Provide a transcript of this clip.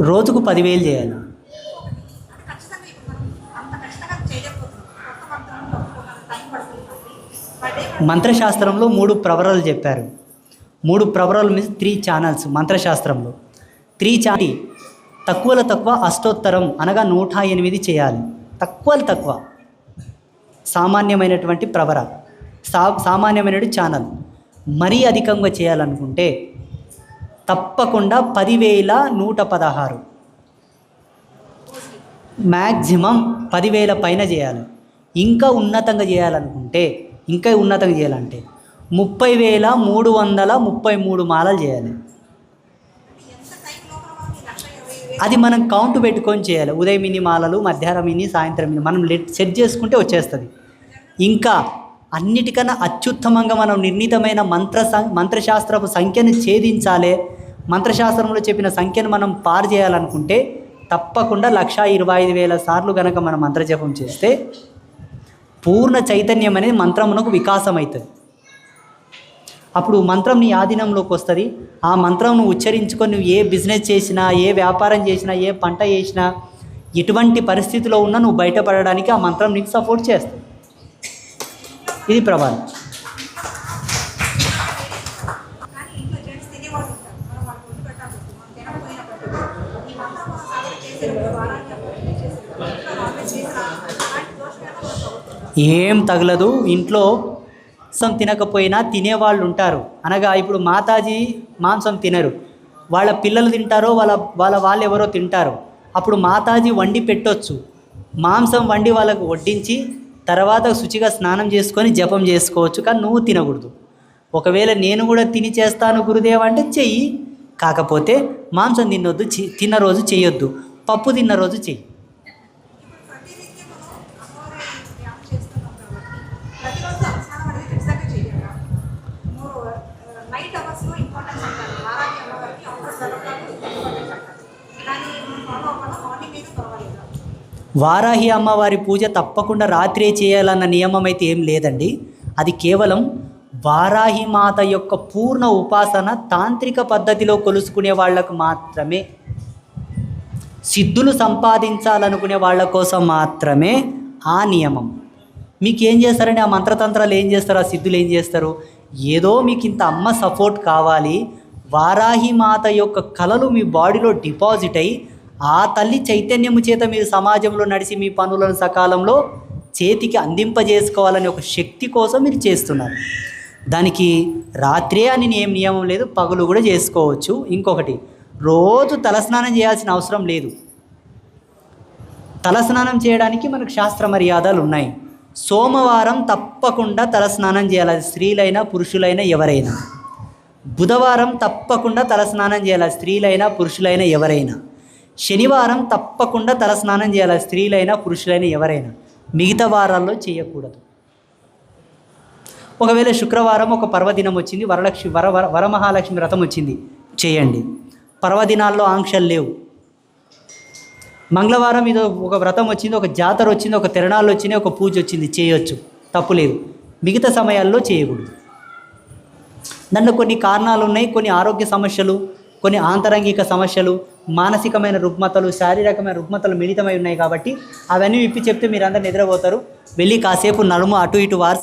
రోజుకు పదివేలు చేయాలి? మంత్రశాస్త్రంలో మూడు ప్రవరాలు చెప్పారు. మూడు ప్రవరాలు మీన్స్ త్రీ ఛానల్స్ మంత్రశాస్త్రంలో. త్రీ చాటి తక్కువలో తక్కువ అష్టోత్తరం అనగా నూట ఎనిమిది చేయాలి. తక్కువలో తక్కువ. సామాన్యమైనటువంటి ప్రవర. సా సామాన్యమైనటువంటి ఛానల్ మరీ అధికంగా చేయాలనుకుంటే తప్పకుండా పదివేల నూట పదహారు. మ్యాక్సిమం పదివేల పైన చేయాలి. ఇంకా ఉన్నతంగా చేయాలనుకుంటే ఇంకా ఉన్నతంగా చేయాలంటే ముప్పై వేల మూడు వందల ముప్పై మూడు మాలలు చేయాలి. అది మనం కౌంట్ పెట్టుకొని చేయాలి. ఉదయం ఇన్ని మాలలు మధ్యాహ్నం ఇన్ని సాయంత్రం ఇన్ని మనం లెట్ సెట్ చేసుకుంటే వచ్చేస్తుంది. ఇంకా అన్నిటికన్నా అత్యుత్తమంగా మనం నిర్ణీతమైన మంత్ర మంత్రశాస్త్రపు సంఖ్యను ఛేదించాలి మంత్రశాస్త్రంలో చెప్పిన సంఖ్యను మనం పారు చేయాలనుకుంటే తప్పకుండా లక్ష ఇరవై ఐదు వేల సార్లు గనక మనం మంత్రజపం చేస్తే పూర్ణ చైతన్యం అనేది మంత్రమునకు వికాసం అవుతుంది అప్పుడు మంత్రం నీ ఆధీనంలోకి వస్తుంది. ఆ మంత్రం నువ్వు ఉచ్చరించుకొని నువ్వు ఏ బిజినెస్ చేసినా ఏ వ్యాపారం చేసినా ఏ పంట చేసినా ఎటువంటి పరిస్థితిలో ఉన్నా నువ్వు బయటపడడానికి ఆ మంత్రం నీకు సపోర్ట్ చేస్తుంది. ఇది ప్రభావం కానీ ఇంట్లో జెంట్స్ తినేవాళ్ళు ఉంటారు మనం వాళ్ళకి వండి పెట్టాల్సి వస్తుంది మనం తినకపోయినప్పటికీ ఈ మంత్రం మనం సాధన చేసేటప్పుడు వారానికి అప్పుడు చేసేటప్పుడు ఇంట్లో నాన్ వెజ్ చేసినా అలాంటి దోషం ఏమైనా మనకు అవుతుందా ఏం తగలదు ఇంట్లో మాంసం తినకపోయినా తినేవాళ్ళు ఉంటారు. అనగా ఇప్పుడు మాతాజీ మాంసం తినరు. వాళ్ళ పిల్లలు తింటారో వాళ్ళ వాళ్ళ వాళ్ళు ఎవరో తింటారు. అప్పుడు మాతాజీ వండి పెట్టొచ్చు. మాంసం వండి వాళ్ళకు వడ్డించి తర్వాత శుచిగా స్నానం చేసుకొని జపం చేసుకోవచ్చు. కానీ నువ్వు తినకూడదు. ఒకవేళ నేను కూడా తిని చేస్తాను గురుదేవ అంటే చెయ్యి. కాకపోతే మాంసం తినొద్దు తిన్న రోజు చేయొద్దు పప్పు తిన్న రోజు చెయ్యి. వారాహి అమ్మవారి పూజ తప్పకుండా రాత్రే చేయాలన్న నియమం అయితే ఏం లేదండి. అది కేవలం వారాహి మాత యొక్క పూర్ణ ఉపాసన తాంత్రిక పద్ధతిలో కొలుసుకునే వాళ్ళకు మాత్రమే. సిద్ధులు సంపాదించాలనుకునే వాళ్ళ కోసం మాత్రమే ఆ నియమం. మీకు ఏం చేస్తారండి? ఆ మంత్రతంత్రాలు ఏం చేస్తారు? ఆ సిద్ధులు ఏం చేస్తారు? ఏదో మీకు ఇంత అమ్మ సపోర్ట్ కావాలి. వారాహి మాత యొక్క కళలు మీ బాడీలో డిపాజిట్ అయి ఆ తల్లి చైతన్యము చేత మీరు సమాజంలో నడిచి మీ పనులను సకాలంలో చేతికి అందింపజేసుకోవాలనే ఒక శక్తి కోసం మీరు చేస్తున్నారు. దానికి రాత్రే అని ఏం నియమం లేదు పగులు కూడా చేసుకోవచ్చు. ఇంకొకటి రోజు తలస్నానం చేయాల్సిన అవసరం లేదు. తలస్నానం చేయడానికి మనకు శాస్త్ర మర్యాదలు ఉన్నాయి. సోమవారం తప్పకుండా తలస్నానం చేయాలి. స్త్రీలైనా పురుషులైనా ఎవరైనా. బుధవారం తప్పకుండా తలస్నానం చేయాలి. స్త్రీలైనా పురుషులైనా ఎవరైనా. శనివారం తప్పకుండా తలస్నానం చేయాలి. స్త్రీలైనా పురుషులైనా ఎవరైనా. మిగతా వారాల్లో చేయకూడదు. ఒకవేళ శుక్రవారం ఒక పర్వదినం వచ్చింది వరలక్ష్మి వర వర వరమహాలక్ష్మి వ్రతం వచ్చింది చేయండి. పర్వదినాల్లో ఆంక్షలు లేవు. మంగళవారం ఇది ఒక వ్రతం వచ్చింది ఒక జాతర వచ్చింది ఒక తిరణాలు వచ్చినాయి ఒక పూజ వచ్చింది చేయొచ్చు. తప్పు లేదు. మిగతా సమయాల్లో చేయకూడదు. దాంట్లో కొన్ని కారణాలు ఉన్నాయి కొన్ని ఆరోగ్య సమస్యలు కొన్ని ఆంతరంగిక సమస్యలు మానసికమైన రుగ్మతలు శారీరకమైన రుగ్మతలు మిళితమై ఉన్నాయి కాబట్టి అవన్నీ విప్పి చెప్తే మీరందరూ నిద్రపోతారు. వెళ్ళి కాసేపు నడుము అటు ఇటు వారు